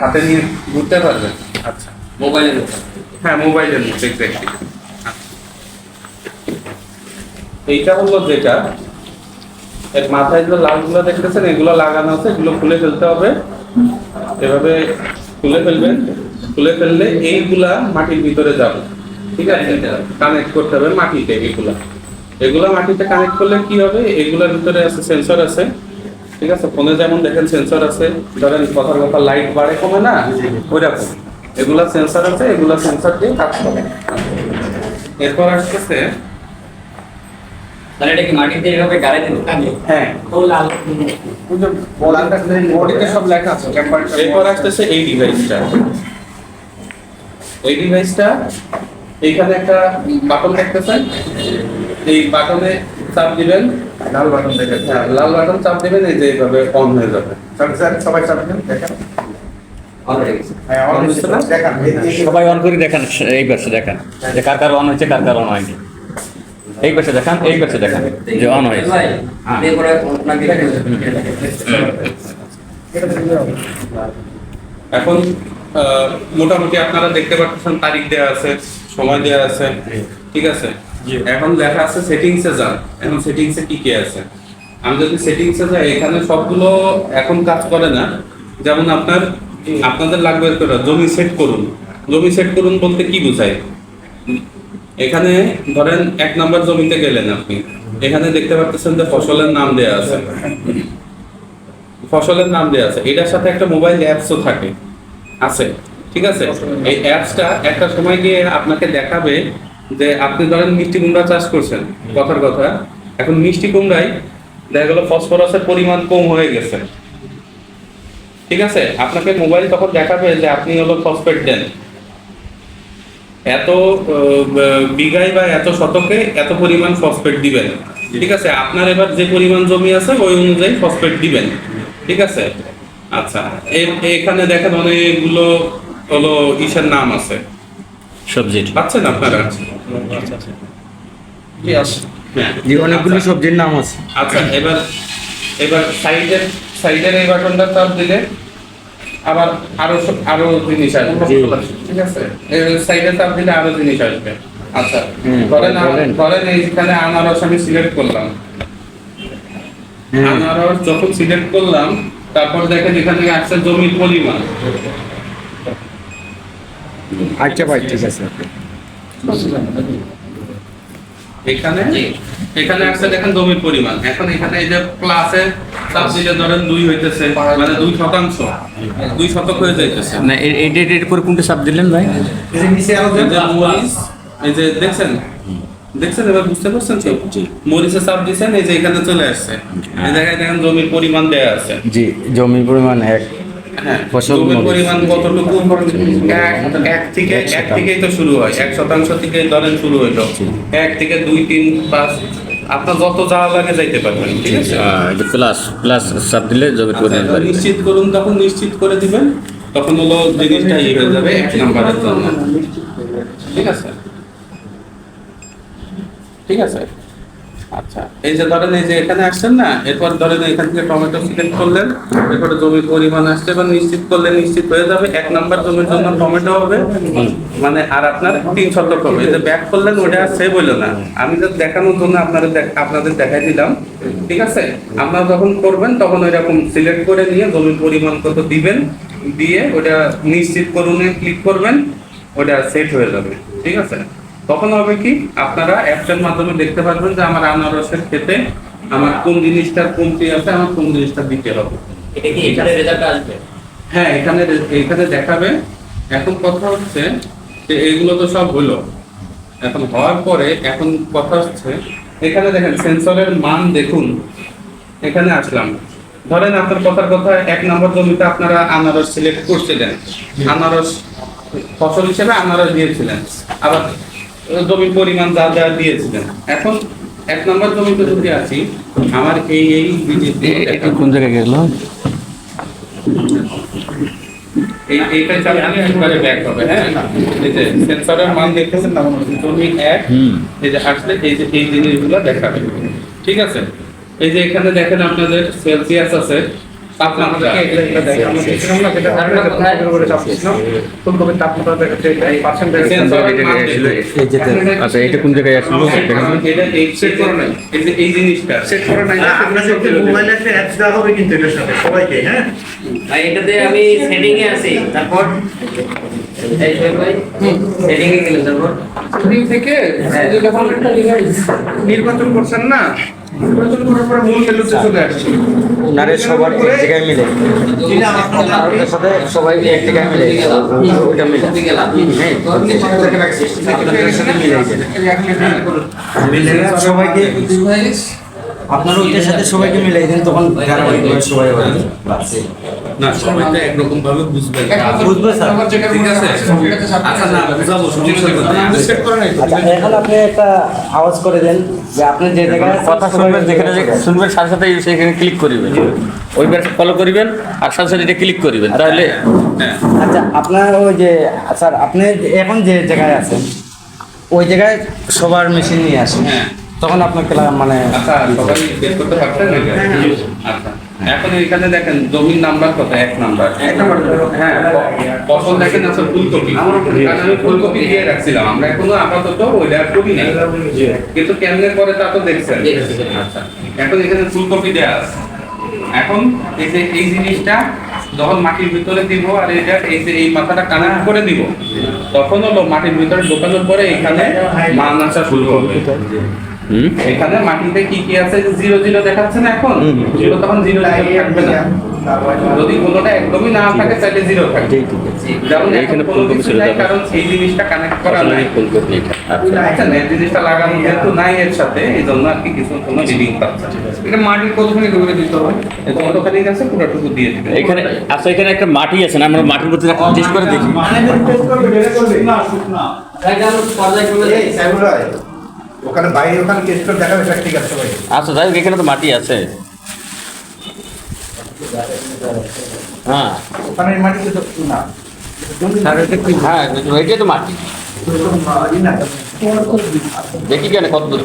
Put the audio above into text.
হাতে নিয়ে ঘুরতে পারবেন। আচ্ছা। মোবাইলের হ্যাঁ মোবাইলের মধ্যে এক্স্যাক্টলি এইটা হলো যেটা এর মাথায় যে লালগুলো দেখতেছেন এগুলো লাগানো আছে এগুলো খুলে ফেলতে হবে। এভাবে খুলে ফেলবেন। খুলে ফেললে এইগুলা মাটির ভিতরে যাবে। ঠিক আছে? কানেক্ট করতে হবে। মাটিতে এগুলা এগুলা মাটিতে কানেক্ট করলে কি হবে? এগুলোর ভিতরে আছে সেন্সর আছে। ঠিক আছে? ফোনে যেমন দেখেন সেন্সর আছে ধরেন কথার কথা লাইট বাড়ে কমে না? ওইরকম। এগুলা সেন্সর আছে এগুলা সেন্সর দিয়ে কাজ করে। এরপর আসতেছে তাহলে এটা কি মাটিতে এভাবে গাড়ি হ্যাঁ। ও লাল। বডিতে সব লেখা আছে এরপর আসতেছে এই ডিভাইসটা এই ডিভাইসটা এইখানে একটা বাটন দেখতেছেন? এই বাটনে চাপ দিবেন। লাল বাটন দেখে হ্যাঁ, লাল বাটন চাপ দিবেন এই যে এইভাবে অন হয়ে যাবে। স্যার স্যার সবাই চাপবেন দেখেন। অন হয়ে গেছে। হ্যাঁ অন হচ্ছে না? দেখান এই- সবাই অন করে দেখান এই পাশে দেখান। যে কার কার অন হয়েছে কার কার অন হয়নি। এই পাশে দেখান এই পাশে দেখান যে অন হয়েছে। হ্যাঁ। এখন আহ, মোটামুটি আপনারা দেখতে পাচ্ছেন তারিখ দেওয়া আছে সময় দেওয়া আছে। ঠিক আছে? এখন লেখা আছে সেটিংসে যান। এখন সেটিংসে কি কি আছে? আমি যদি সেটিংসে যাই, এখানে সবগুলো এখন কাজ করে না। যেমন আপনার, আপনাদের লাগবে জমি সেট করুন। জমি সেট করুন বলতে কি বোঝায়? এখানে ধরেন এক নম্বর জমিতে গেলেন আপনি। এখানে দেখতে পাচ্ছেন যে ফসলের নাম দেওয়া আছে। ফসলের নাম দেওয়া আছে। এটার সাথে একটা মোবাইল অ্যাপসও থাকে। আছে। ঠিক আছে? এই অ্যাপসটা একটা সময় গিয়ে আপনাকে দেখাবে যে আপনি ধরেন মিষ্টি কুমড়া চাষ করছেন কথার কথা। এখন মিষ্টি কুমড়ায় দেখা গেল ফসফরাসের পরিমাণ কম হয়ে গেছে। ঠিক আছে? আপনাকে মোবাইল তখন দেখাবে যে আপনি হলো ফসফেট দেন। এত বিঘায় বা এত শতকে এত পরিমাণ ফসফেট দিবেন। ঠিক আছে? আপনার এবার যে পরিমাণ জমি আছে ওই অনুযায়ী ফসফেট দিবেন। ঠিক আছে? আচ্ছা। এখানে দেখেন অনেকগুলো হলো ইসের নাম আছে। সবজির। পাচ্ছেন আপনারা? জি অনেকগুলো সবজির নাম আছে। আচ্ছা এবার এবার সাইডের সাইডের এই বাটনটা চাপ দিলে আবার আরও আরও জিনিস আসবে। ঠিক আছে? সাইডে চাপ দিলে আরও জিনিস আসবে। আচ্ছা ধরেন ধরেন এইখানে আনারস আমি সিলেক্ট করলাম। আনারস যখন সিলেক্ট করলাম তারপর দেখেন এখানে আসছে জমির পরিমাণ। আচ্ছা ভাই ঠিক আছে। এখানে? এখানে আসছে দেখেন জমির পরিমাণ। এখন এখানে এই যে চাপ দিলে ধরেন দুই হইতেছে মানে দুই শতাংশ। দুই শতক হয়ে যাইতেছে। না এ- এই করে কোনটা সাপ দিলেন ভাই? এই যে দেখছেন? দেখছেন এবার বুঝতে পারছেন তো? মরিচে চাপ দিচ্ছেন এই যে এখানে চলে আসছে। এই জায়গায় দেখেন জমির পরিমাণ দেয়া আছে। জি জমির পরিমাণ এক। ফসল পরিমাণ কতটুকু? এক থেকে এক থেকেই তো শুরু হয়। এক শতাংশ থেকে ধরেন শুরু হইল। এক থেকে দুই তিন পাঁচ। আপনার যত যাওয়া লাগে যাইতে পারবেন ঠিক আছে? প্লাস প্লাস সাপ দিলে জমির আচ্ছা, পরিমাণ নিশ্চিত করুন তখন নিশ্চিত করে দিবেন। তখন হলো জিনিসটা ইয়ে হয়ে যাবে এক নাম্বারের জন্য। ঠিক আছে? ঠিক আছে? আচ্ছা এই যে ধরেন এই যে এখানে আসছেন না, এরপর ধরেন এখান থেকে টমেটো সিলেক্ট করলেন, এরপরে জমির পরিমাণ আসছে এবার নিশ্চিত করলে নিশ্চিত হয়ে যাবে, এক নাম্বার জমির জন্য টমেটো হবে মানে আর আপনার তিন শতক হবে। এই যে ব্যাক করলেন, ওটা সেভ হইল না। আমি তো দেখানোর জন্য আপনাদের আপনাদের দেখাই দিলাম, ঠিক আছে? আপনারা যখন করবেন, তখন ওইরকম সিলেক্ট করে নিয়ে জমির পরিমাণ কত দিবেন, দিয়ে ওটা নিশ্চিত করুন ক্লিক করবেন, ওটা সেট হয়ে যাবে, ঠিক আছে? তখন হবে কি? আপনারা অ্যাপসের মাধ্যমে দেখতে পারবেন যে আমার আনারসের ক্ষেতে আমার কোন জিনিসটা কমতি আছে আমার কোন জিনিসটা দিতে হবে। এটা কি এখানে রেজাল্ট আসবে? হ্যাঁ এখানে এখানে দেখাবে। এখন কথা হচ্ছে যে এগুলো তো সব হলো। এখন হওয়ার পরে এখন কথা হচ্ছে এখানে দেখেন সেন্সরের মান দেখুন। এখানে আসলাম। ধরেন আপনার কথার কথা এক নম্বর জমিতে আপনারা আনারস সিলেক্ট করছিলেন। আনারস ফসল হিসেবে আনারস দিয়েছিলেন। আবার জমির পরিমাণ যা যা দিয়েছিলেন। এখন এক নম্বর জমিতে যদি আছি আমার এই এই এটা কোন জায়গায় গেল? এই এইটা চালালে একবারে ব্যাক হবে হ্যাঁ? এই যে সেন্সরের মান দেখতেছেন না জমি এক। এই যে আসলে এই যে এই জিনিসগুলো দেখাবে। ঠিক আছে? এই যে এখানে দেখেন আপনাদের সেলসিয়াস আছে। তাপমাত্রা ফুলকপির তাপমাত্রা দেখাচ্ছে মান। আচ্ছা এটা কোন জায়গায় আসলো এটা সেট করে নাই এই জিনিসটা সেট করে নাই মোবাইলে একটা অ্যাপস দেওয়া হবে কিন্তু এটার সাথে সবাইকে হ্যাঁ এটাতে আমি সেটিং এ আছি তারপর এই ভাই সেটিং এ গেলাম তারপর দিন থেকে যে যখন নির্বাচন করছেন না? নির্বাচন করার পরে মূল মেনুতে চলে আসছে। নারে সবার এক জায়গায় মিলে। ওদের সাথে সবাই এক জায়গায় মিলে। ওইটা মিলে। গেলাম আপনাদের সাথে মিলে। মিলে। সবাইকে আপনার ওইটার সাথে সবাইকে মিলাই দেন তখন ধারাবাহিক সবাই হবে না সবাই তো একরকম ভাবে বুঝবে বুঝবে স্যার। ঠিক আছে। আচ্ছা না বুঝাবো সমস্যা নেই। সেট করে নাই আচ্ছা এখন আপনি একটা আওয়াজ করে দেন যে আপনি যে জায়গায় কথা শুনবেন যেখানে যে- শুনবেন সাথে সাথে সেখানে ক্লিক করিবেন। ওইবার ফলো করিবেন আর সাথে সাথে এটা ক্লিক করিবেন তাহলে হ্যাঁ। আচ্ছা আপনার ওই যে স্যার আপনি এখন যে জায়গায় আছেন ওই জায়গায় সবার মেশিন নিয়ে আসেন। হ্যাঁ। তখন আপনার খেলা মানে আচ্ছা সবাই বের করতে পারছেন আচ্ছা। এখন এখানে দেখেন জমির নাম্বার কত? এক নাম্বার হ্যাঁ ফসল দেখেন আছে ফুলকপি। কারণ আমি ফুলকপি দিয়ে রাখছিলাম। আমরা এখনও আপাতত ওইটা করি নাই। কিন্তু কেমনে করে তা তো দেখছেন। আচ্ছা। এখন এখানে ফুলকপি দেয়া আছে। এখন এই যে এই জিনিসটা যখন মাটির ভিতরে দিব আর এটা এই যে এই মাথাটা কানেক্ট করে দিব তখন হলো মাটির ভিতরে ঢোকানোর পরে এখানে মান শুরু করবে হুম এখানে মাটিতে কি কি আছে? জিরো জিরো দেখাচ্ছে না এখন? জিরো তখন জিরো থাকবে না। যদি কোনোটা একদমই না থাকে তাহলে জিরো থাকবে। যেমন এখানে ফুলকপি দাও। কারণ সেই জিনিসটা কানেক্ট করা নাই। ফুলকপি আচ্ছা। আচ্ছা এই জিনিসটা লাগানো যেহেতু নাই এর সাথে এই জন্য আর কি কিছু কোনো রিডিং পাচ্ছে এটা মাটির কতখানি ডুবে দিতে হবে? এটা কতখানি আছে পুরোটুকু দিয়ে দিবে এখানে আচ্ছা এখানে একটা মাটি আছে না? আমরা মাটির মধ্যে টেস্ট করে দেখি। এই সাইবুলাই ওখানে বাইরে ওখানে টেস্ট করে এটা ঠিক আছে সবাই। আচ্ছা যাই হোক এখানে তো মাটি আছে। হ্যাঁ। ওখানে মাটিতে তো না। হ্যাঁ এটাই তো মাটি। দেখি কেন কত দূর?